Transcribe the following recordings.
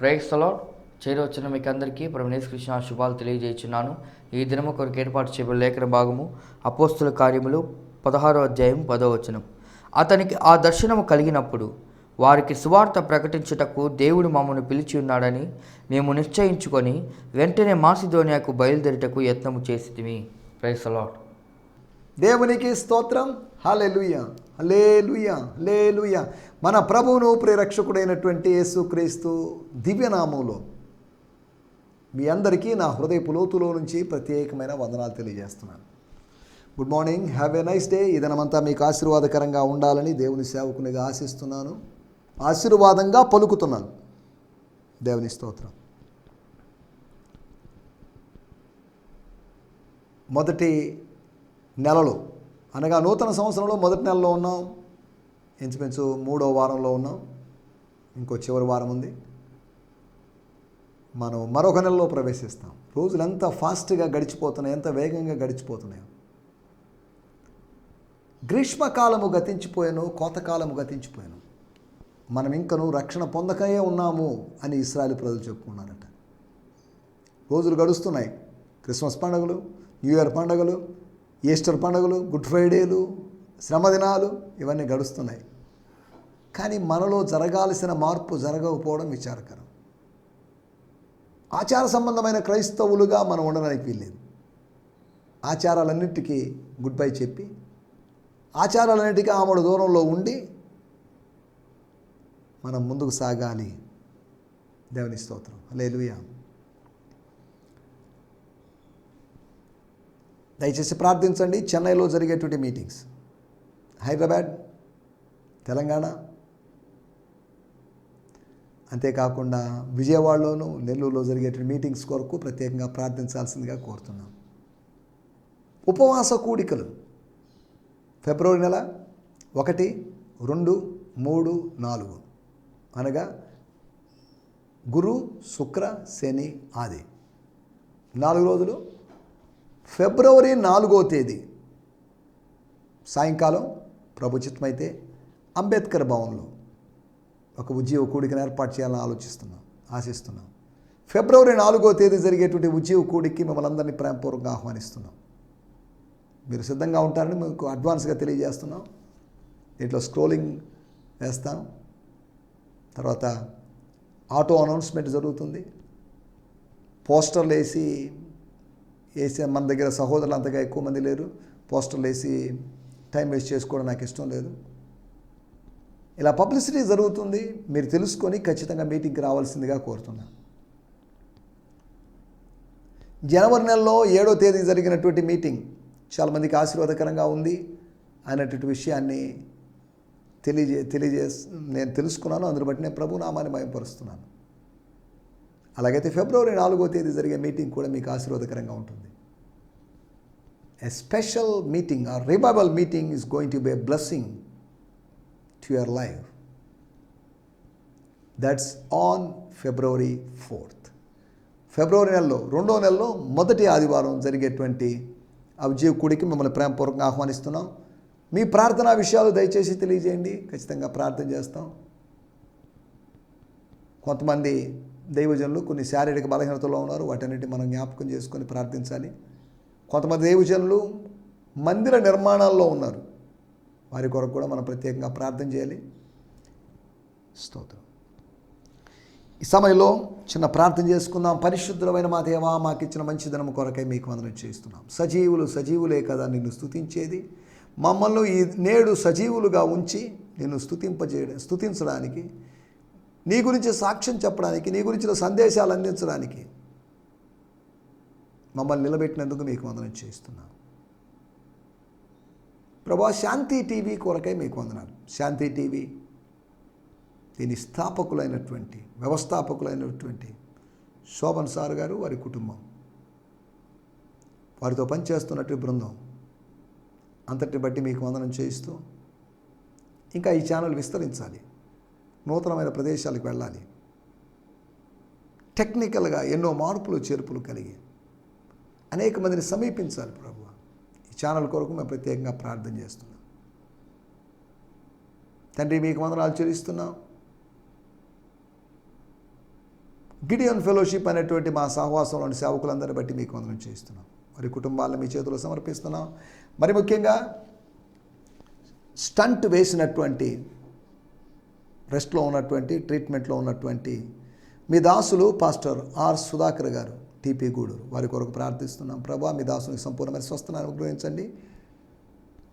ప్రేక్షలో చేరవచ్చిన మీకు అందరికీ ప్రమేశ్ కృష్ణ శుభాలు తెలియజేస్తున్నాను ఈ దినము కొరకు ఏర్పాటు చేయబడిన లేఖన భాగము అపోస్తుల కార్యములు పదహారో అధ్యాయం పదో వచనం. అతనికి ఆ దర్శనము కలిగినప్పుడు వారికి సువార్త ప్రకటించుటకు దేవుడు మమ్మల్ని పిలిచి ఉన్నాడని మేము నిశ్చయించుకొని వెంటనే మాసిధోనియాకు బయలుదేరుటకు యత్నము చేసితిమి. ప్రైస్ అలాట్ దేవునికి స్తోత్రం. హాలెలుయా హలేలుయ హలేలుయ మన ప్రభువును ప్రేరక్షకుడైనటువంటి యేసుక్రీస్తు దివ్యనామంలో మీ అందరికీ నా హృదయపు లోతులో నుంచి ప్రత్యేకమైన వందనాలు తెలియజేస్తున్నాను. Good morning have a nice day ఈ దినమంతా మీకు ఆశీర్వాదకరంగా ఉండాలని దేవుని సేవకునిగా ఆశిస్తున్నాను. ఆశీర్వాదంగా పలుకుతున్నాను. దేవుని స్తోత్రం. మొదటి నెలలో అనగా నూతన సంవత్సరంలో మొదటి నెలలో ఉన్నాం. ఇంచుమించు మూడో వారంలో ఉన్నాం. ఇంకో చివరి వారం ఉంది. మనం మరొక నెలలో ప్రవేశిస్తాం. రోజులు ఎంత ఫాస్ట్గా గడిచిపోతున్నాయి ఎంత వేగంగా గడిచిపోతున్నాయో. గ్రీష్మకాలము గతించిపోయాను కోతకాలము గతించిపోయాను. మనం ఇంకను రక్షణ పొందకయే ఉన్నాము అని ఇస్రాయల్ ప్రజలు చెప్పుకున్నారట. రోజులు గడుస్తున్నాయి. క్రిస్మస్ పండుగలు న్యూ ఇయర్ పండుగలు ఈస్టర్ పండుగలు గుడ్ ఫ్రైడేలు శ్రమదినాలు ఇవన్నీ గడుస్తున్నాయి. కానీ మనలో జరగాల్సిన మార్పు జరగకపోవడం విచారకరం. ఆచార సంబంధమైన క్రైస్తవులుగా మనం ఉండడానికి వీల్లేదు. ఆచారాలన్నిటికీ గుడ్ బై చెప్పి ఆచారాలన్నిటికీ ఆమెడు దూరంలో ఉండి మనం ముందుకు సాగాలి. దేవుని స్తోత్రం. లేలుయా దయచేసి ప్రార్థించండి. చెన్నైలో జరిగేటువంటి మీటింగ్స్. హైదరాబాద్ తెలంగాణ. అంతేకాకుండా విజయవాడలోను నెల్లూరులో జరిగేటువంటి మీటింగ్స్ కొరకు ప్రత్యేకంగా ప్రార్థించాల్సిందిగా కోరుతున్నాం. ఉపవాస కూడికలు. ఫిబ్రవరి నెల ఒకటి రెండు మూడు నాలుగు. అనగా గురు శుక్ర శని ఆది. నాలుగు రోజులు ఫిబ్రవరి నాలుగో తేదీ. సాయంకాలం ప్రభుచితమైతే అంబేద్కర్ భవన్లో ఒక ఉద్యోగ కూడికను ఏర్పాటు చేయాలని ఆలోచిస్తున్నాం ఆశిస్తున్నాం. ఫిబ్రవరి నాలుగో తేదీ జరిగేటువంటి ఉద్యోగ కూడికి మిమ్మల్ని అందరినీ ప్రేమపూర్వకంగా ఆహ్వానిస్తున్నాం. మీరు సిద్ధంగా ఉంటారని మీకు అడ్వాన్స్గా తెలియజేస్తున్నాం. దీంట్లో స్క్రోలింగ్ వేస్తాం. తర్వాత ఆటో అనౌన్స్మెంట్ జరుగుతుంది. పోస్టర్లు వేసి వేసే మన దగ్గర సహోదరులు అంతగా ఎక్కువ మంది లేరు. పోస్టర్లు వేసి టైం వేస్ట్ చేసుకోవడం నాకు ఇష్టం లేదు. ఇలా పబ్లిసిటీ జరుగుతుంది. మీరు తెలుసుకొని ఖచ్చితంగా మీటింగ్కి రావాల్సిందిగా కోరుతున్నాను జనవరి నెలలో ఏడో తేదీ జరిగినటువంటి మీటింగ్ చాలామందికి ఆశీర్వాదకరంగా ఉంది. అనేటువంటి విషయాన్ని తెలియజే తెలియజే నేను తెలుసుకున్నాను. అందుని బట్టి నేను ప్రభు భయపరుస్తున్నాను అలాగైతే ఫిబ్రవరి నాలుగో తేదీ జరిగే మీటింగ్ కూడా మీకు ఆశీర్వాదకరంగా ఉంటుంది. A special meeting or రిబైబల్ meeting is going to be a blessing to your life that's on February fourth February నెలలో రెండో నెలలో మొదటి ఆదివారం జరిగేటువంటి అభిజీవ కుడికి మిమ్మల్ని ప్రేమపూర్వకంగా ఆహ్వానిస్తున్నాం. మీ ప్రార్థనా విషయాలు దయచేసి తెలియజేయండి. ఖచ్చితంగా ప్రార్థన చేస్తాం. కొంతమంది దైవజనులు కొన్ని శారీరక బలహీనతలో ఉన్నారు. వాటన్నిటి మనం జ్ఞాపకం చేసుకొని ప్రార్థించాలి. కొంతమంది దైవజనులు మందిర నిర్మాణాల్లో ఉన్నారు. వారి కొరకు కూడా మనం ప్రత్యేకంగా ప్రార్థన చేయాలి. స్తోత్రం. ఈ సమయంలో చిన్న ప్రార్థన చేసుకుందాం. పరిశుద్ధమైన మా దేవా మాకు ఇచ్చిన మంచి ధనం కొరకై మీకు వందనం చేస్తున్నాం. సజీవులు సజీవులే కదా నిన్ను స్థుతించేది మమ్మల్ని ఈ నేడు సజీవులుగా ఉంచి నిన్ను స్తుతింపజేయడం స్థుతించడానికి నీ గురించి సాక్ష్యం చెప్పడానికి నీ గురించిన సందేశాలు అందించడానికి మమ్మల్ని నిలబెట్టినందుకు మీకు వందనం చేస్తున్నాను ప్రభా శాంతి టీవీ కొరకై మీకు వందనాలు. శాంతి టీవీ దీని స్థాపకులైనటువంటి వ్యవస్థాపకులైనటువంటి శోభన్ సార్ గారు వారి కుటుంబం. వారితో పనిచేస్తున్నట్టు బృందం అంతటి బట్టి మీకు వందనం చేయిస్తూ ఇంకా ఈ ఛానల్ విస్తరించాలి. నూతనమైన ప్రదేశాలకు వెళ్ళాలి. టెక్నికల్గా ఎన్నో మార్పులు చేర్పులు కలిగి అనేక మందిని సమీపించాలి ప్రభు. ఈ ఛానల్ కొరకు మేము ప్రత్యేకంగా ప్రార్థన చేస్తున్నాం. తండ్రి మీకు వందనాలు చెల్లిస్తున్నాం. గిడియన్ ఫెలోషిప్ అనేటువంటి మా సహవాసంలోని సేవకులందరిని బట్టి మీకు వందనం చేస్తున్నాం మరి కుటుంబాలను మీ చేతిలో సమర్పిస్తున్నాం. మరి ముఖ్యంగా స్టంట్ వేసినటువంటి రెస్ట్లో ఉన్నటువంటి ట్రీట్మెంట్లో ఉన్నటువంటి మీ దాసులు పాస్టర్ ఆర్ సుధాకర్ గారు టీపీ గూడూరు. వారి కొరకు ప్రార్థిస్తున్నాం. ప్రభా మీ దాసునికి సంపూర్ణమైన స్వస్థను అనుగ్రహించండి.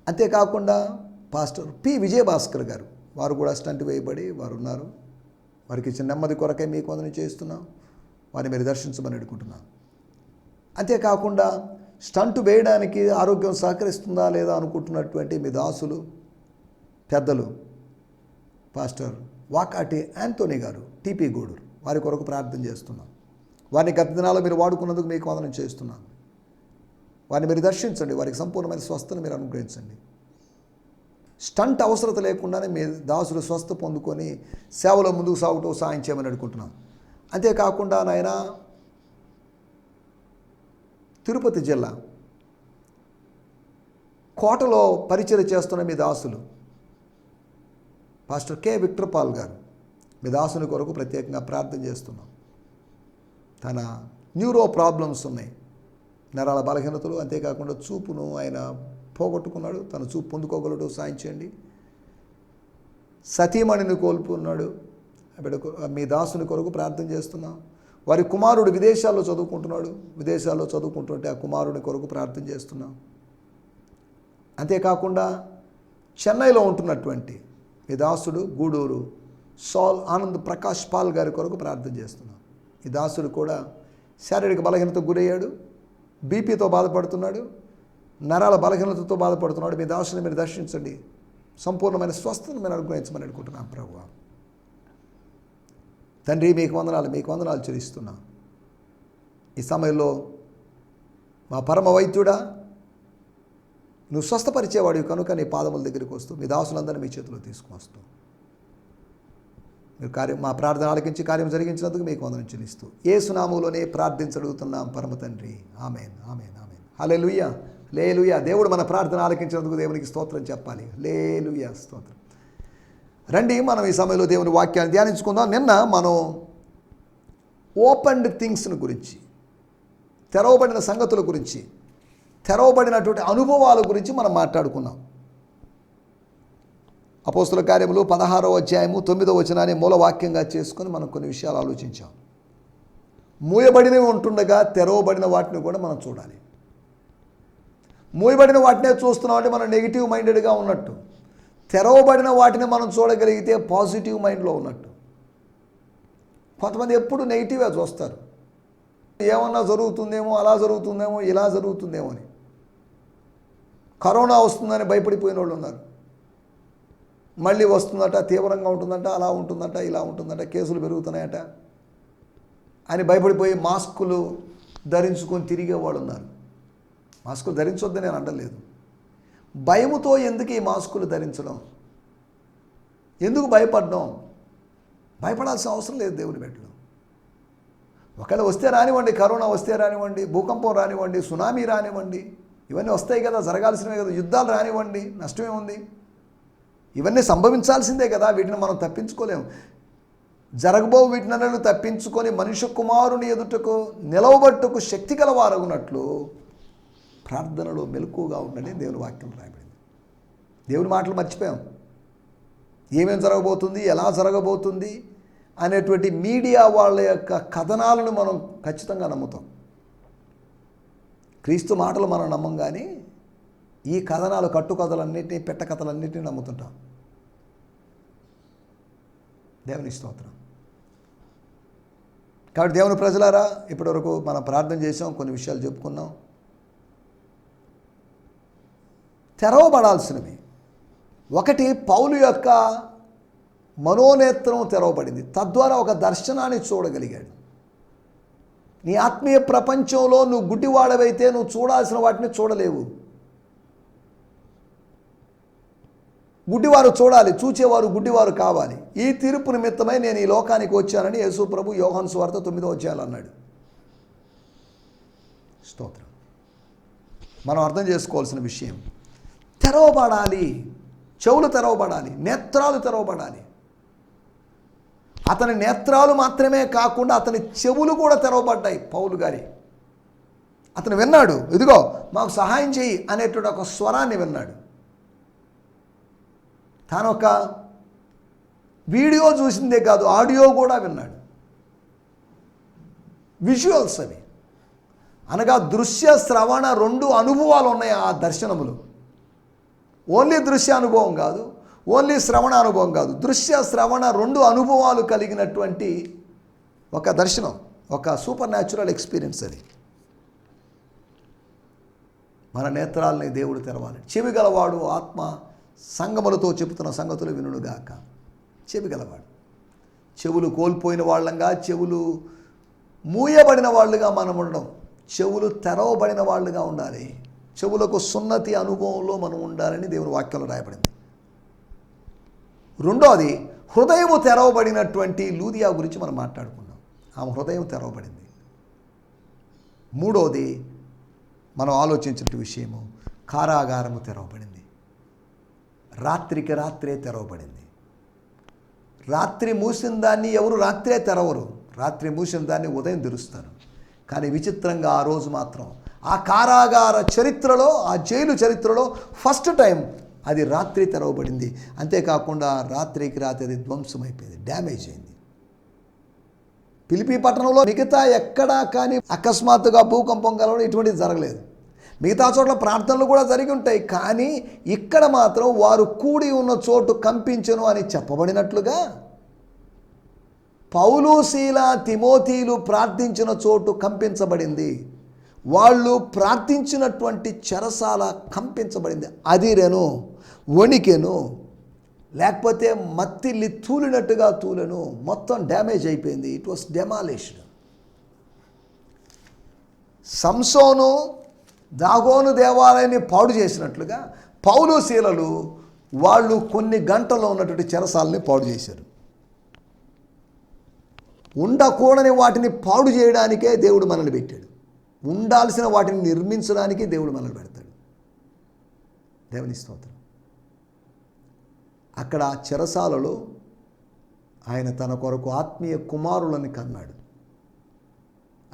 అంతేకాకుండా పాస్టర్ పి. విజయభాస్కర్ గారు వారు కూడా స్టంట్ వేయబడి వారు ఉన్నారు. వారికి ఇచ్చిన నెమ్మది కొరకే మీకు వందన చేస్తున్నాం వారిని మీరు దర్శించమని అడుగుతున్నాం అంతేకాకుండా స్టంట్ వేయడానికి ఆరోగ్యం సహకరిస్తుందా లేదా అనుకుంటున్నటువంటి మీ దాసులు పెద్దలు pastor Vakati Anthony garu T P Gudur వారి కొరకు ప్రార్థన చేస్తున్నాం. వారిని గత దినాల్లో మీరు వాడుకున్నందుకు మీకు వందనం చేస్తున్నాను వారిని మీరు దర్శించండి వారికి సంపూర్ణమైన స్వస్థను మీరు అనుగ్రహించండి. స్టంట్ అవసరత లేకుండానే మీ దాసులు స్వస్థ పొందుకొని సేవలో ముందుకు సాగుతూ సాయం చేయమని అడుగుతున్నాం అంతేకాకుండా నాయన తిరుపతి జిల్లా కోటలో పరిచయం చేస్తున్న మీ దాసులు పాస్టర్ కె విక్టర్ పాల్ గారు మీ దాసుని కొరకు ప్రత్యేకంగా ప్రార్థన చేస్తున్నాం. తన న్యూరో ప్రాబ్లమ్స్ ఉన్నాయి. నరాల బలహీనతలు అంతేకాకుండా చూపును ఆయన పోగొట్టుకున్నాడు. తన చూపు పొందుకోగలడు సాయం చేయండి. సతీమణిని కోల్పోన్నాడు బిడ్డకు మీ దాసుని కొరకు ప్రార్థన చేస్తున్నాం. వారి కుమారుడు విదేశాల్లో చదువుకుంటున్నాడు. విదేశాల్లో చదువుకుంటుంటే ఆ కుమారుని కొరకు ప్రార్థన చేస్తున్నాం. అంతేకాకుండా చెన్నైలో ఉంటున్నటువంటి మీ దాసుడు గూడూరు సాల్ ఆనంద్ ప్రకాష్ పాల్ గారి కొరకు ప్రార్థన చేస్తున్నాం ఈ దాసుడు కూడా శారీరక బలహీనతకు గురయ్యాడు. బీపీతో బాధపడుతున్నాడు. నరాల బలహీనతతో బాధపడుతున్నాడు. మీ దాసుని మీరు దర్శించండి. సంపూర్ణమైన స్వస్థను మీరు అనుగ్రహించమని అనుకుంటున్నాం ప్రభు తండ్రి మీకు వందనాలు మీకు వందనాలు చెల్లిస్తున్నా. ఈ సమయంలో మా పరమ వైద్యుడా నువ్వు స్వస్థపరిచేవాడివి కనుక నీ పాదముల దగ్గరికి వస్తూ మీ దాసులందరినీ మీ చేతిలో తీసుకువస్తూ మీరు కార్యం మా ప్రార్థన ఆలకించి కార్యం జరిగించినందుకు మీకు వందనం చెల్లిస్తూ. ఏ సునాములోనే ప్రార్థించగలుగుతున్నాం పరమ తండ్రి. Amen amen amen. హలే లుయ్య లే దేవుడు మన ప్రార్థన ఆలకించినందుకు దేవునికి స్తోత్రం చెప్పాలి. లే స్తోత్రం. రండి మనం ఈ సమయంలో దేవుని వాక్యాన్ని ధ్యానించుకుందాం. నిన్న మనం ఓపెన్డ్ థింగ్స్ను గురించి తెరవబడిన సంగతుల గురించి తెరవబడినటువంటి అనుభవాల గురించి మనం మాట్లాడుకున్నాం అపోస్తుల కార్యములు పదహారో అధ్యాయము తొమ్మిదో వచనాన్ని మూలవాక్యంగా చేసుకొని మనం కొన్ని విషయాలు ఆలోచించాం. మూయబడినవి ఉంటుండగా తెరవబడిన వాటిని కూడా మనం చూడాలి. మూయబడిన వాటినే చూస్తున్నాం అంటే మనం నెగిటివ్ మైండెడ్గా ఉన్నట్టు. తెరవబడిన వాటిని మనం చూడగలిగితే పాజిటివ్ మైండ్లో ఉన్నట్టు. కొంతమంది ఎప్పుడు నెగిటివ్గా చూస్తారు. ఏమన్నా జరుగుతుందేమో అలా జరుగుతుందేమో ఇలా జరుగుతుందేమో అని. కరోనా వస్తుందని భయపడిపోయిన వాళ్ళు ఉన్నారు. మళ్ళీ వస్తుందట తీవ్రంగా ఉంటుందంట అలా ఉంటుందట ఇలా ఉంటుందట కేసులు పెరుగుతున్నాయట అని భయపడిపోయి మాస్కులు ధరించుకొని తిరిగే వాళ్ళు ఉన్నారు. మాస్కులు ధరించొద్దని నేను అంటలేదు భయముతో ఎందుకు ఈ మాస్కులు ధరించడం? ఎందుకు భయపడ్డం? భయపడాల్సిన అవసరం లేదు దేవుని బిడ్డలు ఒకవేళ వస్తే రానివ్వండి కరోనా వస్తే రానివ్వండి భూకంపం రానివ్వండి సునామీ రానివ్వండి ఇవన్నీ వస్తాయి కదా జరగాల్సినవే కదా యుద్ధాలు రానివ్వండి నష్టమే ఉంది ఇవన్నీ సంభవించాల్సిందే కదా వీటిని మనం తప్పించుకోలేము. జరగబో వీటినన్ను తప్పించుకొని మనుష్య కుమారుని ఎదుటకు నిలవబట్టుకు శక్తి గలవారగునట్లు ప్రార్థనలో మెలకుగా ఉండని దేవుని వాక్యం రాయబడింది. దేవుని మాటలు మర్చిపోయాం. ఏమేం జరగబోతుంది ఎలా జరగబోతుంది అనేటువంటి మీడియా వాళ్ళ యొక్క కథనాలను మనం ఖచ్చితంగా నమ్ముతాం. క్రీస్తు మాటలు మనం నమ్మం కానీ ఈ కథనాలు కట్టుకథలన్నింటినీ పెట్ట కథలన్నింటినీ నమ్ముతుంటాం. దేవుని స్తోత్రం. కాబట్టి దేవుని ప్రజలారా ఇప్పటివరకు మనం ప్రార్థన చేసాం కొన్ని విషయాలు చెప్పుకున్నాం. తెరవబడాల్సినవి. ఒకటి పౌలు యొక్క మనోనేత్రం తెరవబడింది. తద్వారా ఒక దర్శనాన్ని చూడగలిగాడు. నీ ఆత్మీయ ప్రపంచంలో నువ్వు గుడ్డివాడవైతే నువ్వు చూడాల్సిన వాటిని చూడలేవు. గుడ్డివారు చూడాలి చూచేవారు గుడ్డివారు కావాలి. ఈ తీర్పు నిమిత్తమై నేను ఈ లోకానికి వచ్చానని యేసు ప్రభు యోహన్ స్వార్త తొమ్మిదో వచ్చేయాలి అన్నాడు. స్తోత్రం. మనం అర్థం చేసుకోవాల్సిన విషయం తెరవబడాలి చెవులు తెరవబడాలి నేత్రాలు తెరవబడాలి. అతని నేత్రాలు మాత్రమే కాకుండా అతని చెవులు కూడా తెరవబడ్డాయి. పౌలు గారి. అతను విన్నాడు ఇదిగో మాకు సహాయం చేయి అనేటువంటి ఒక స్వరాన్ని విన్నాడు. తాను ఒక వీడియో చూసిందే కాదు ఆడియో కూడా విన్నాడు. విజువల్స్ అవి. అనగా దృశ్య శ్రవణ రెండు అనుభవాలు ఉన్నాయి ఆ దర్శనములు. ఓన్లీ దృశ్య అనుభవం కాదు ఓన్లీ శ్రవణ అనుభవం కాదు దృశ్య శ్రవణ రెండు అనుభవాలు కలిగినటువంటి ఒక దర్శనం ఒక సూపర్ న్యాచురల్ ఎక్స్పీరియన్స్ అది. మన నేత్రాలని దేవుడు తెరవాలి. చెవి గలవాడు ఆత్మ సంగములతో చెబుతున్న సంగతులు వినుడుగాక చెవిగలవాడు చెవులు కోల్పోయిన వాళ్ళంగా చెవులు మూయబడిన వాళ్ళుగా మనం ఉండడం చెవులు తెరవబడిన వాళ్ళుగా ఉండాలి. చెవులకు సున్నతి అనుభవంలో మనం ఉండాలని దేవుని వాక్యంలో రాయబడింది. రెండోది హృదయము తెరవబడినటువంటి లూదియా గురించి మనం మాట్లాడుకున్నాం. ఆమె హృదయం తెరవబడింది. మూడోది మనం ఆలోచించిన విషయము కారాగారము తెరవబడింది. రాత్రికి రాత్రే తెరవబడింది. రాత్రి మూసిన దాన్ని ఎవరు రాత్రే తెరవరు. రాత్రి మూసిన దాన్ని ఉదయం తెరుస్తారు. కానీ విచిత్రంగా ఆ రోజు మాత్రం ఆ కారాగార చరిత్రలో ఆ జైలు చరిత్రలో ఫస్ట్ టైం అది రాత్రి తెరవబడింది. అంతేకాకుండా రాత్రికి రాత్రి అది ధ్వంసమైపోయింది డ్యామేజ్ అయింది పిలిపి పట్టణంలో మిగతా ఎక్కడా కానీ అకస్మాత్తుగా భూకంపం కలవడం ఇటువంటిది జరగలేదు. మిగతా చోట్ల ప్రార్థనలు కూడా జరిగి ఉంటాయి. కానీ ఇక్కడ మాత్రం వారు కూడి ఉన్న చోటు కంపించను అని చెప్పబడినట్లుగా పౌలు శీల తిమోతీలు ప్రార్థించిన చోటు కంపించబడింది. వాళ్ళు ప్రార్థించినటువంటి చెరసాల కంపించబడింది. అదిరెను వణికెను లేకపోతే మత్తిల్లి తూలినట్టుగా తూలను మొత్తం డ్యామేజ్ అయిపోయింది. ఇట్ వాస్ డెమాలిష్డ్ సంసోను దాగోను దేవాలయాన్ని పాడు చేసినట్లుగా పౌలు శీలలు వాళ్ళు కొన్ని గంటల్లో ఉన్నటువంటి చెరసాలని పాడు చేశారు. ఉండకూడని వాటిని పాడు చేయడానికే దేవుడు మనల్ని పెట్టాడు. ఉండాల్సిన వాటిని నిర్మించడానికి దేవుడు మనల్ని పెడతాడు. దేవుని స్తోత్రం. అక్కడ చెరసాలలో ఆయన తన కొరకు ఆత్మీయ కుమారులని కన్నాడు.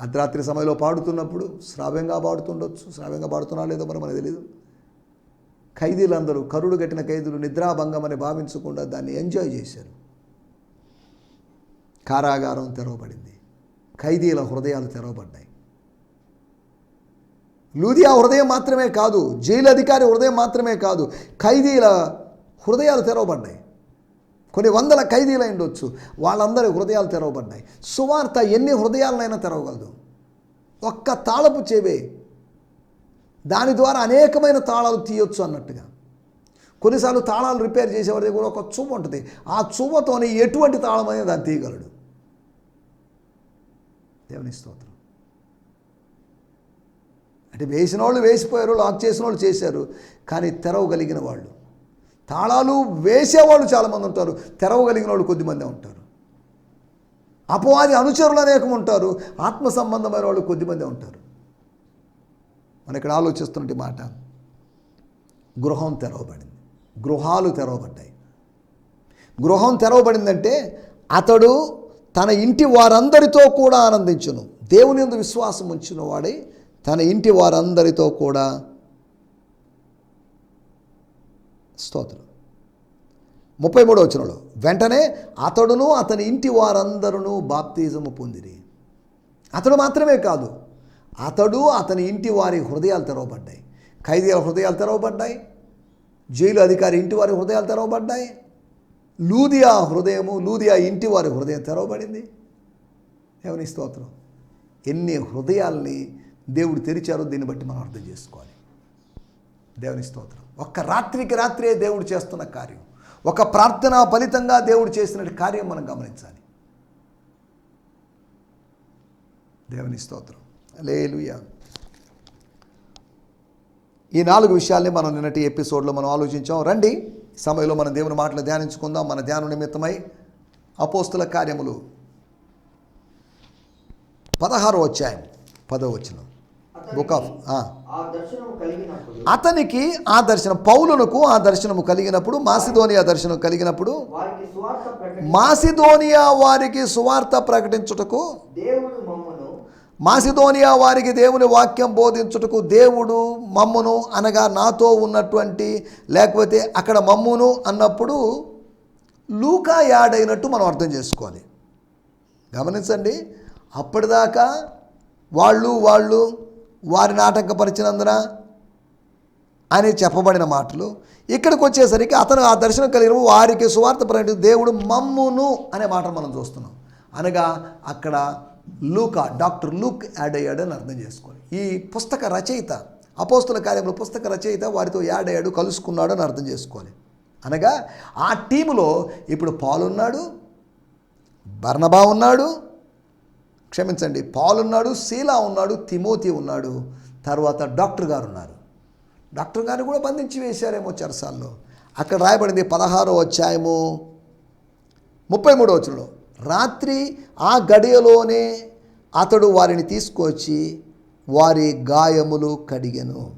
అర్ధరాత్రి సమయంలో పాడుతున్నప్పుడు శ్రావ్యంగా పాడుతుండొచ్చు. శ్రావ్యంగా పాడుతున్నా లేదో మరి మనకు తెలియదు ఖైదీలందరూ కరుడు కట్టిన ఖైదీలు నిద్రాభంగం అని భావించకుండా దాన్ని ఎంజాయ్ చేశారు. కారాగారం తెరవబడింది. ఖైదీల హృదయాలు తెరవబడ్డాయి. లూదియా హృదయం మాత్రమే కాదు. జైలు అధికారి హృదయం మాత్రమే కాదు. ఖైదీల హృదయాలు తెరవబడ్డాయి. కొన్ని వందల ఖైదీలు ఉండొచ్చు. వాళ్ళందరి హృదయాలు తెరవబడ్డాయి. సువార్త ఎన్ని హృదయాలనైనా తెరవగలదు. ఒక్క తాళపు చెవే దాని ద్వారా అనేకమైన తాళాలు తీయొచ్చు అన్నట్టుగా. కొన్నిసార్లు తాళాలు రిపేర్ చేసేవాడి దగ్గర ఒక చువ్వ ఉంటుంది. ఆ చువ్వతోనే ఎటువంటి తాళమైనా దాన్ని తీయగలడు. దేవుని స్తోత్రం. అంటే వేసిన వాళ్ళు వేసిపోయారు లాక్ చేసిన వాళ్ళు చేశారు కానీ తెరవగలిగిన వాళ్ళు తాళాలు వేసేవాళ్ళు చాలామంది ఉంటారు. తెరవగలిగిన వాళ్ళు కొద్దిమందే ఉంటారు. అపవాది అనుచరులు అనేకం ఉంటారు. ఆత్మ సంబంధమైన వాళ్ళు కొద్దిమందే ఉంటారు. మనం ఇక్కడ ఆలోచిస్తున్నటువంటి మాట. గృహం తెరవబడింది. గృహాలు తెరవబడ్డాయి. గృహం తెరవబడిందంటే అతడు తన ఇంటి వారందరితో కూడా ఆనందించును. దేవుని యందు విశ్వాసం ఉంచిన వాడై తన ఇంటి వారందరితో కూడా స్తోత్రం. ముప్పై మూడో వచనంలో వెంటనే అతడును అతని ఇంటి వారందరూ బాప్తిజము పొందిరి. అతడు మాత్రమే కాదు అతడు అతని ఇంటి వారి హృదయాలు తెరవబడ్డాయి. ఖైదీల హృదయాలు తెరవబడ్డాయి జైలు అధికారి ఇంటి వారి హృదయాలు తెరవబడ్డాయి లూదియా హృదయము లూదియా ఇంటి వారి హృదయం తెరవబడింది. ఏమని స్తోత్రం. ఎన్ని హృదయాల్ని దేవుడు తెరిచారో దీన్ని బట్టి మనం అర్థం చేసుకోవాలి. దేవుని స్తోత్రం. ఒక్క రాత్రికి రాత్రే దేవుడు చేస్తున్న కార్యం. ఒక ప్రార్థన ఫలితంగా దేవుడు చేసిన కార్యం మనం గమనించాలి. దేవుని స్తోత్రం. లేలుయా ఈ నాలుగు విషయాల్ని మనం నిన్నటి ఎపిసోడ్లో మనం ఆలోచించాం. రండి సమయంలో మనం దేవుని మాటలు ధ్యానించుకుందాం. మన ధ్యానం నిమిత్తమై అపోస్తుల కార్యములు. పదహారు వచ్చాయి పదవచనం బుక్ ఆఫ్ ఆ దర్శనం కలిగినప్పుడు అతనికి ఆ దర్శనం పౌలునకు ఆ దర్శనము కలిగినప్పుడు మాసిదోనియా దర్శనం కలిగినప్పుడు మాసిదోనియా వారికి సువార్త ప్రకటించుటకు మాసిదోనియా వారికి దేవుని వాక్యం బోధించుటకు దేవుడు మమ్మును అనగా నాతో ఉన్నటువంటి లేకపోతే అక్కడ మమ్మును అన్నప్పుడు లూకా యాడ్ అయినట్టు మనం అర్థం చేసుకోవాలి. గమనించండి అప్పటిదాకా వాళ్ళు వాళ్ళు వారిని ఆటంకపరిచినందున అని చెప్పబడిన మాటలు ఇక్కడికి వచ్చేసరికి అతను ఆ దర్శనం కలిగిన వారికి సువార్త ప్రకటి దేవుడు మమ్మును అనే మాట మనం చూస్తున్నాం. అనగా అక్కడ లూకా డాక్టర్ లూక్ యాడ్ అయ్యాడని అర్థం చేసుకోవాలి. ఈ పుస్తక రచయిత అపోస్తుల కార్యంలో పుస్తక రచయిత వారితో యాడ్ అయ్యాడు కలుసుకున్నాడు అని అర్థం చేసుకోవాలి. అనగా ఆ టీములో ఇప్పుడు పాలున్నాడు బర్ణబా ఉన్నాడు క్షమించండి. పాల్ ఉన్నాడు శీలా ఉన్నాడు తిమోతి ఉన్నాడు. తర్వాత డాక్టర్ గారు ఉన్నారు. డాక్టర్ గారిని కూడా బంధించి వేశారేమో చెరసాల్లో. అక్కడ రాయబడింది పదహారో అధ్యాయము ముప్పై మూడో వచనంలో. రాత్రి ఆ గడియలోనే అతడు వారిని తీసుకొచ్చి వారి గాయములు కడిగెను.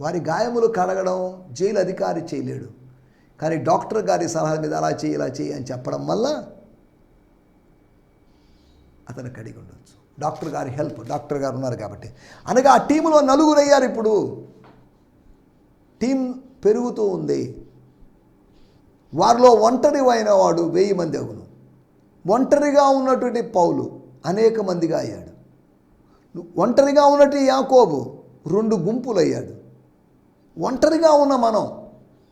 వారి గాయములు కడగడం జైలు అధికారి చేయలేడు. కానీ డాక్టర్ గారి సలహా మీద అలా చేయి ఇలా చేయి అని చెప్పడం వల్ల అతను కడిగి ఉండొచ్చు. డాక్టర్ గారి హెల్ప్ డాక్టర్ గారు ఉన్నారు కాబట్టి. అనగా ఆ టీంలో నలుగురు అయ్యారు ఇప్పుడు. టీం పెరుగుతూ ఉంది. వారిలో ఒంటరి అయిన వాడు వెయ్యి మంది అగును ఒంటరిగా ఉన్నటువంటి పౌలు అనేక మందిగా అయ్యాడు. ఒంటరిగా ఉన్నట్టు యాకోబు రెండు గుంపులు అయ్యాడు ఒంటరిగా ఉన్న మనం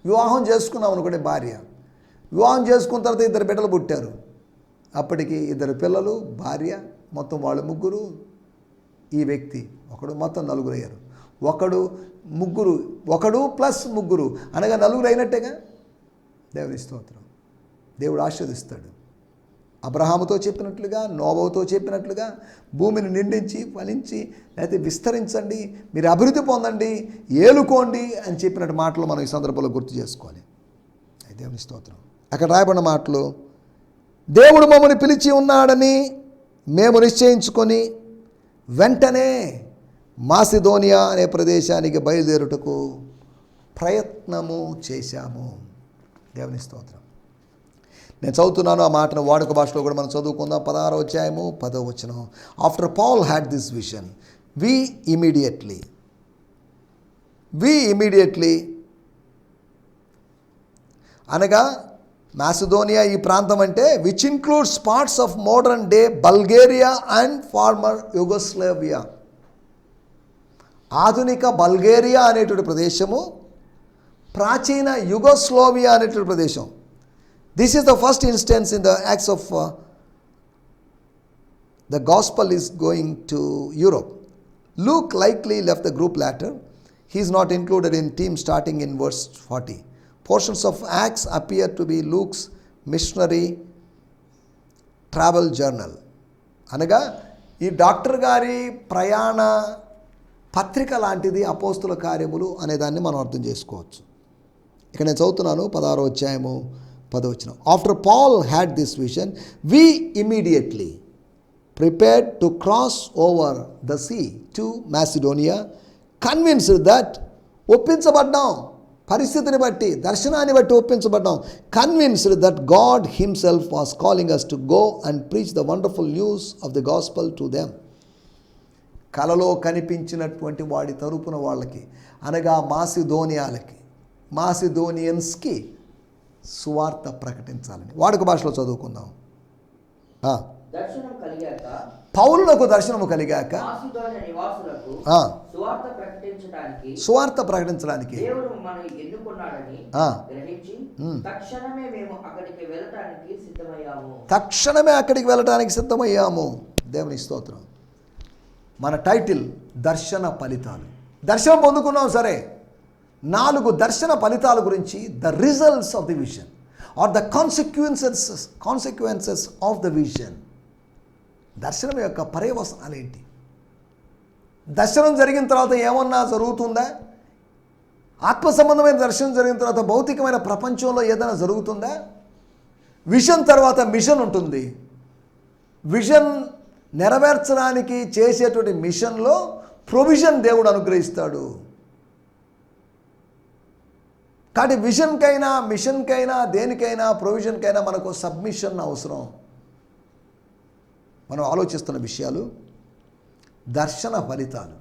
వివాహం చేసుకున్నాం అనుకోండి భార్య. వివాహం చేసుకున్న తర్వాత ఇద్దరు బిడ్డలు పుట్టారు. అప్పటికి ఇద్దరు పిల్లలు భార్య మొత్తం వాళ్ళు ముగ్గురు ఈ వ్యక్తి ఒకడు మొత్తం నలుగురు అయ్యారు. ఒకడు ముగ్గురు ఒకడు ప్లస్ ముగ్గురు అనగా నలుగురు అయినట్టేగా? దేవుని స్తోత్రం. దేవుడు ఆశీర్దిస్తాడు అబ్రహాముతో చెప్పినట్లుగా నోబవుతో చెప్పినట్లుగా భూమిని నిండించి ఫలించి లేకపోతే విస్తరించండి మీరు అభివృద్ధి పొందండి ఏలుకోండి అని చెప్పినట్టు మాటలు మనం ఈ సందర్భంలో గుర్తు చేసుకోవాలి. దేవుని స్తోత్రం. అక్కడ రాయబడిన మాటలు దేవుడు మమ్మల్ని పిలిచి ఉన్నాడని మేము నిశ్చయించుకొని వెంటనే మాసిదోనియా అనే ప్రదేశానికి బయలుదేరుటకు ప్రయత్నము చేశాము. దేవుని స్తోత్రం. నేను చదువుతున్నాను ఆ మాటను వాడుక భాషలో కూడా మనం చదువుకుందాం. పదహారో అధ్యాయము పదో వచనం. After Paul had this vision we immediately we immediately అనగా మాసిడోనియా ఈ ప్రాంతం అంటే which includes parts of modern day Bulgaria and former Yugoslavia ఆధునిక బల్గేరియా అనేటువంటి ప్రదేశము ప్రాచీన యుగోస్లోవియా అనేటువంటి ప్రదేశం this is the first instance in the Acts of the gospel is going to Europe Luke likely left the group later. He is not included in team starting in verse 40. Portions of Acts appear to be Luke's missionary travel journal అనగా ఈ doctor గారి ప్రయాణ పత్రిక లాంటిది అపోస్తుల కార్యములు అనేదాన్ని మనం అర్థం చేసుకోవచ్చు. ఇక్కడ నేను చదువుతున్నాను పదహారో అధ్యాయము పదవచనం after Paul had this vision we immediately prepared to cross over the sea to Macedonia convinced that ఒప్పించబడ్డాం. పరిస్థితిని బట్టి దర్శనాన్ని బట్టి ఒప్పించబడ్డాం. Convinced that God himself was calling us to go and preach the wonderful news of the gospel to them కలలో కనిపించినటువంటి వాడి తరపున వాళ్ళకి అనగా మాసిధోనియాలకి మాసిధోనియన్స్కి సువార్త ప్రకటించాలని. వాడుక భాషలో చదువుకుందాం. దర్శనం కలిగాక పౌలులకు దర్శనము కలిగాక సువార్త ప్రకటించడానికి. తక్షణమే అక్కడికి వెళ్ళటానికి సిద్ధమయ్యాము. దేవుని స్తోత్రం. మన టైటిల్ దర్శన ఫలితాలు. దర్శనం పొందుకున్నాం సరే. నాలుగు దర్శన ఫలితాల గురించి the results of the vision or the consequences consequences of the vision. దర్శనం యొక్క పర్యవసనాలు ఏంటి? దర్శనం జరిగిన తర్వాత ఏమన్నా జరుగుతుందా? ఆత్మ సంబంధమైన దర్శనం జరిగిన తర్వాత భౌతికమైన ప్రపంచంలో ఏదైనా జరుగుతుందా? విషన్ తర్వాత మిషన్ ఉంటుంది. విషన్ నెరవేర్చడానికి చేసేటువంటి మిషన్లో ప్రొవిజన్ దేవుడు అనుగ్రహిస్తాడు. కాబట్టి విషన్కైనా మిషన్కైనా దేనికైనా ప్రొవిజన్కైనా మనకు సబ్మిషన్ అవసరం. మనం ఆలోచిస్తున్న విషయాలు దర్శన ఫలితాలు.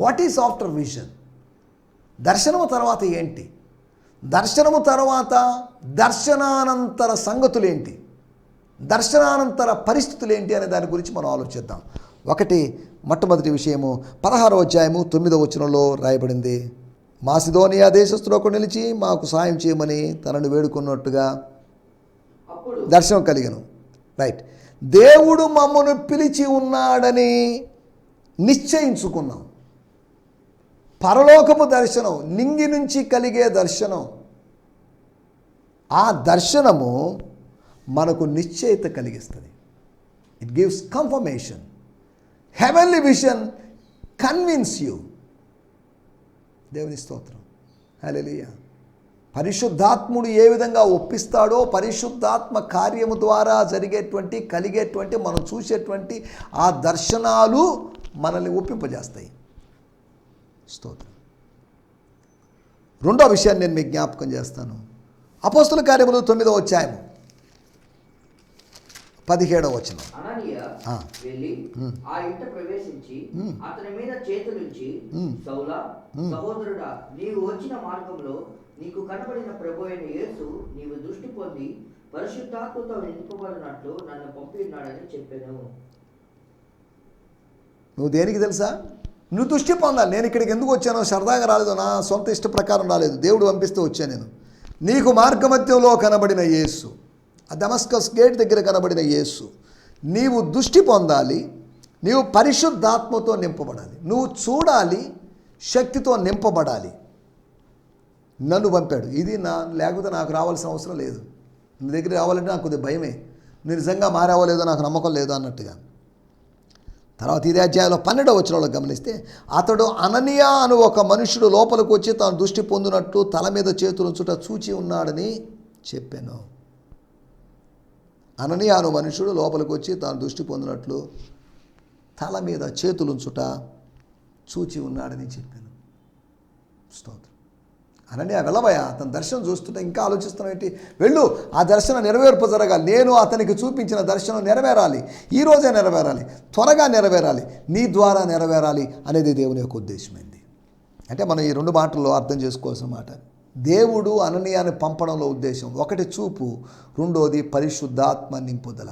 వాట్ ఈస్ ఆఫ్టర్ విజన్ దర్శనము తర్వాత ఏంటి? దర్శనము తర్వాత దర్శనానంతర సంగతులు ఏంటి దర్శనానంతర పరిస్థితులు ఏంటి అనే దాని గురించి మనం ఆలోచిద్దాం. ఒకటి మొట్టమొదటి విషయము పదహారో అధ్యాయము తొమ్మిదో వచనంలో రాయబడింది. మాసిదోనియా దేశస్తులో ఒకడు నిలిచి మాకు సాయం చేయమని తనను వేడుకున్నట్టుగా దర్శనం కలిగను. రైట్ దేవుడు మమ్మను పిలిచి ఉన్నాడని నిశ్చయించుకున్నాం. పరలోకపు దర్శనం నింగి నుంచి కలిగే దర్శనం. ఆ దర్శనము మనకు నిశ్చయిత కలిగిస్తుంది. It gives confirmation heavenly vision convince you దేవుని స్తోత్రం. హల్లెలూయా పరిశుద్ధాత్ముడు ఏ విధంగా ఒప్పిస్తాడో పరిశుద్ధాత్మ కార్యము ద్వారా జరిగేటువంటి కలిగేటువంటి మనం చూసేటువంటి ఆ దర్శనాలు మనల్ని ఒప్పింపజేస్తాయి. స్తోత్రం. రెండో విషయాన్ని నేను మీకు జ్ఞాపకం చేస్తాను. అపోస్తుల కార్యములు తొమ్మిదో అధ్యాయము. పదిహేడవ వచ్చిన మార్గంలో నీకు కనబడిన ప్రభు అయిన యేసు నీవు దృష్టి పొంది పరిశుద్ధాత్మతో నింపబడినట్లు నన్ను పంపినాడని చెప్పాను. నువ్వు దేనికి తెలుసా? నువ్వు దృష్టి పొందాలి. నేను ఇక్కడికి ఎందుకు వచ్చానో సరదాగా రాలేదు. నా సొంత ఇష్ట ప్రకారం రాలేదు. దేవుడు పంపిస్తూ వచ్చాను నేను. నీకు మార్గమధ్యంలో కనబడిన యేసు ఆ దమస్కస్ గేట్ దగ్గర కనబడిన యేసు నీవు దృష్టి పొందాలి. నీవు పరిశుద్ధాత్మతో నింపబడాలి. నువ్వు చూడాలి శక్తితో నింపబడాలి. నన్ను పంపాడు. ఇది నా లేకపోతే నాకు రావాల్సిన అవసరం లేదు. నీ దగ్గర రావాలంటే నాకు కొద్దిగా భయమే. నువ్వు నిజంగా మారావో లేదో నాకు నమ్మకం లేదు అన్నట్టుగా. తర్వాత ఇదే అధ్యాయంలో పన్నెండవ వచనంలో గమనిస్తే అతడు అననియా అను ఒక మనుషుడు లోపలికి వచ్చి తాను దృష్టి పొందినట్టు తల మీద చేతులు ఉంచుట చూచి ఉన్నాడని చెప్పాను. అననియా అను మనుషుడు లోపలికి వచ్చి తాను దృష్టి పొందినట్లు తల మీద చేతులు ఉంచుట చూచి ఉన్నాడని చెప్పాను. స్తోత్రం. అనని వెళ్ళవయ్యా అతని దర్శనం చూస్తుంటే ఇంకా ఆలోచిస్తున్నాం ఏంటి? వెళ్ళు ఆ దర్శనం నెరవేర్పు జరగాలి. నేను అతనికి చూపించిన దర్శనం నెరవేరాలి. ఈ రోజే నెరవేరాలి. త్వరగా నెరవేరాలి. నీ ద్వారా నెరవేరాలి అనేది దేవుని యొక్క ఉద్దేశమైంది అంటే మనం ఈ రెండు మాటల్లో అర్థం చేసుకోవాల్సిన మాట. దేవుడు అననీయాన్ని పంపడంలో ఉద్దేశం. ఒకటి చూపు రెండోది పరిశుద్ధాత్మ నింపుదల.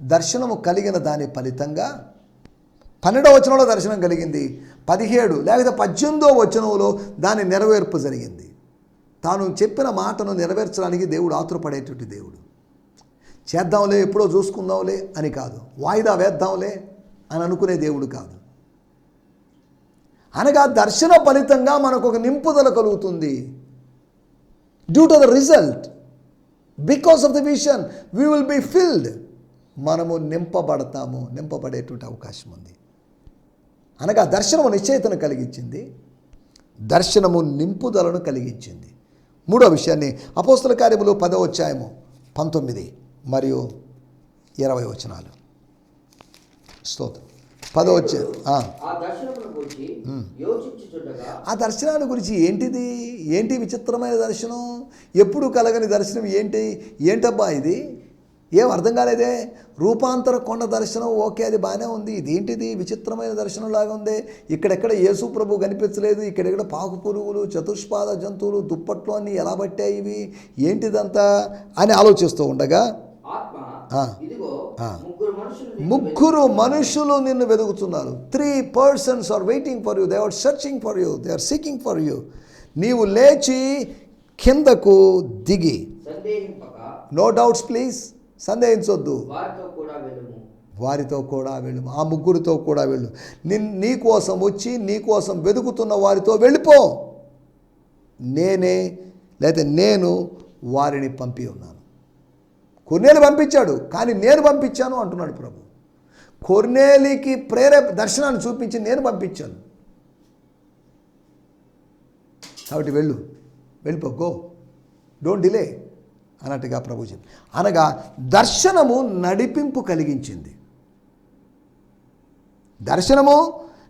దర్శనము కలిగిన దాని ఫలితంగా పన్నెండవ వచనంలో దర్శనం కలిగింది. పదిహేడు లేకపోతే పద్దెనిమిదో వచనంలో దాని నెరవేర్పు జరిగింది. తాను చెప్పిన మాటను నెరవేర్చడానికి దేవుడు ఆతురపడేటువంటి దేవుడు. చేద్దాంలే ఎప్పుడో చూసుకుందాంలే అని కాదు. వాయిదా వేద్దాంలే అని అనుకునే దేవుడు కాదు. అనగా దర్శన ఫలితంగా మనకు ఒక నింపుదల కలుగుతుంది. Due to the result because of the vision we will be filled మనము నింపబడతాము నింపబడేటువంటి అవకాశం ఉంది. అనగా దర్శనము నిశ్చయితను కలిగించింది దర్శనము నింపుదలను కలిగించింది. మూడో విషయాన్ని అపోస్తుల కార్యములు పదవ అధ్యాయము పంతొమ్మిది మరియు ఇరవై వచనాలు. స్తోత్రం. పదవ అధ్యాయం ఆ. దర్శనాల గురించి ఏంటిది? ఏంటి విచిత్రమైన దర్శనం? ఎప్పుడు కలగని దర్శనం ఏంటి? ఏంటబ్బా ఇది? ఏం అర్థం కాలేదే? రూపాంతర కొండ దర్శనం ఓకే అది బాగానే ఉంది. ఇదేంటిది? విచిత్రమైన దర్శనం లాగా ఉంది. ఇక్కడెక్కడ యేసు ప్రభు కనిపించలేదు? ఇక్కడెక్కడ పాకు పురుగులు చతుష్పాద జంతువులు దుప్పట్లు అన్నీ ఎలా పట్టాయి ఇవి? ఏంటిదంతా? అని ఆలోచిస్తూ ఉండగా. ముగ్గురు మనుషులు నిన్ను వెతుకుతున్నారు. Three persons are waiting for you they are searching for you they are seeking for you నీవు లేచి కిందకు దిగి. నో డౌట్స్ ప్లీజ్ సందేహించొద్దు. వారితో కూడా వెళ్ళు ఆ ముగ్గురితో కూడా వెళ్ళు. నిన్ నీ కోసం వచ్చి నీ కోసం వెతుకుతున్న వారితో వెళ్ళిపో. నేనే లేదా నేను వారిని పంపి ఉన్నాను. కొన్నేలు పంపించాడు కానీ నేను పంపించాను అంటున్నాడు ప్రభు. కొన్నేలికి ప్రేరేప దర్శనాన్ని చూపించి నేను పంపించాను. కాబట్టి వెళ్ళు. వెళ్ళిపో గో. డోంట్ డిలే అన్నట్టుగా ప్రభు చెప్పి అనగా దర్శనము నడిపింపు కలిగించింది. దర్శనము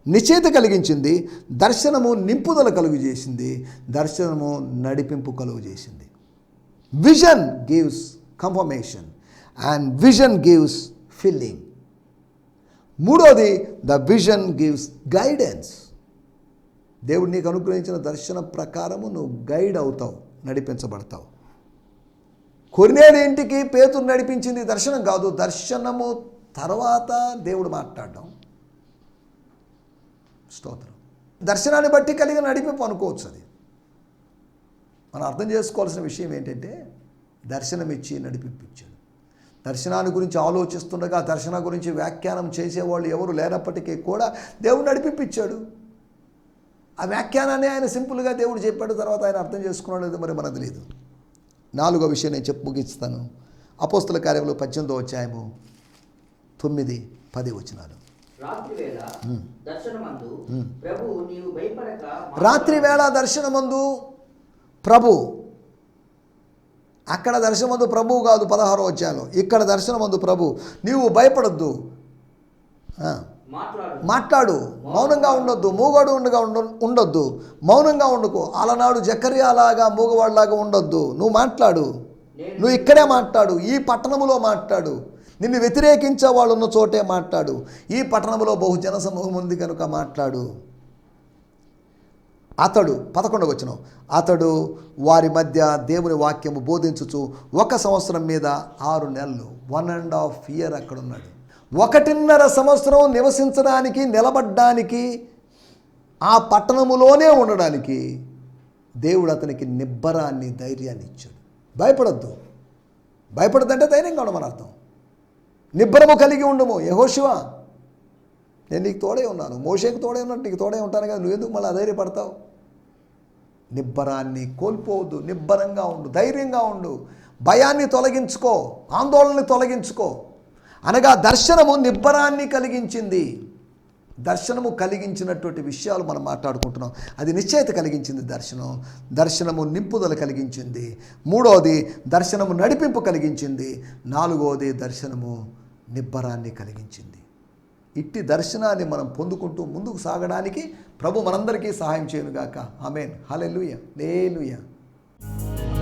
నిశ్చేత కలిగించింది దర్శనము నింపుదల కలుగు చేసింది దర్శనము నడిపింపు కలుగు చేసింది. Vision gives confirmation and vision gives filling మూడోది ద విజన్ గివ్స్ గైడెన్స్ దేవుడు నీకు అనుగ్రహించిన దర్శనం ప్రకారము నువ్వు గైడ్ అవుతావు నడిపించబడతావు. కొరినేడు ఇంటికి పేతురు నడిపించింది దర్శనం కాదు దర్శనము తర్వాత దేవుడు మాట్లాడడం. స్తోత్రం. దర్శనాన్ని బట్టి కలిగిన నడిపింపు అనుకోవచ్చు అది. మనం అర్థం చేసుకోవాల్సిన విషయం ఏంటంటే దర్శనం ఇచ్చి నడిపించాడు దర్శనాన్ని గురించి ఆలోచిస్తుండగా దర్శనం గురించి వ్యాఖ్యానం చేసేవాళ్ళు ఎవరు లేనప్పటికీ కూడా దేవుడు నడిపింపించాడు. ఆ వ్యాఖ్యానాన్ని ఆయన సింపుల్గా దేవుడు చెప్పాడు తర్వాత ఆయన అర్థం చేసుకున్నాడు మరి మనకు తెలియదు నాలుగో విషయం నేను చెప్పు ముగిస్తాను. అపోస్తుల కార్యంలో పద్దెనిమిదో అధ్యాయము తొమ్మిది పది వచనాలు. రాత్రి వేళ దర్శనమందు ప్రభు అక్కడ దర్శనమందు ప్రభువు కాదు పదహారో అధ్యాయంలో. ఇక్కడ దర్శనమందు ప్రభు. నీవు భయపడద్దు. మాట్లాడు. మౌనంగా ఉండొద్దు మూగవాడు ఉండగా ఉండ ఉండొద్దు. మౌనంగా ఉండుకో. అలనాడు జకర్యాలాగా మూగవాడిలాగా ఉండొద్దు. నువ్వు మాట్లాడు. నువ్వు ఇక్కడే మాట్లాడు. ఈ పట్టణములో మాట్లాడు. నిన్ను వ్యతిరేకించే వాళ్ళు ఉన్న చోటే మాట్లాడు. ఈ పట్టణంలో బహుజన సమూహం ఉంది కనుక మాట్లాడు. అతడు పదకొండవ వచ్చిన అతడు వారి మధ్య దేవుని వాక్యము బోధించుచు ఒక సంవత్సరం మీద ఆరు నెలలు వన్ అండ్ హాఫ్ ఇయర్ అక్కడ ఉన్నాడు ఒకటిన్నర సంవత్సరం నివసించడానికి నిలబడ్డానికి ఆ పట్టణములోనే ఉండడానికి దేవుడు అతనికి నిబ్బరాన్ని ధైర్యాన్ని ఇచ్చాడు. భయపడద్దు. భయపడద్దంటే ధైర్యంగా ఉండమని అర్థం. నిబ్బరము కలిగి ఉండము. యహోశివ నేను నీకు తోడే ఉన్నాను. మోషేకు తోడే ఉన్నట్టు నీకు తోడే ఉంటాను కదా నువ్వెందుకు మళ్ళీ అధైర్యపడతావు? నిబ్బరాన్ని కోల్పోవద్దు. నిబ్బరంగా ఉండు ధైర్యంగా ఉండు. భయాన్ని తొలగించుకో. ఆందోళనని తొలగించుకో. అనగా దర్శనము నిబ్బరాన్ని కలిగించింది. దర్శనము కలిగించినటువంటి విషయాలు మనం మాట్లాడుకుంటున్నాం. అది నిశ్చయిత కలిగించింది దర్శనం. దర్శనము నింపుదల కలిగించింది. మూడవది దర్శనము నడిపింపు కలిగించింది. నాలుగవది దర్శనము నిబ్బరాన్ని కలిగించింది. ఇట్టి దర్శనాన్ని మనం పొందుకుంటూ ముందుకు సాగడానికి ప్రభు మనందరికీ సహాయం చేయనుగాక. ఆమెన్. Hallelujah. ఈ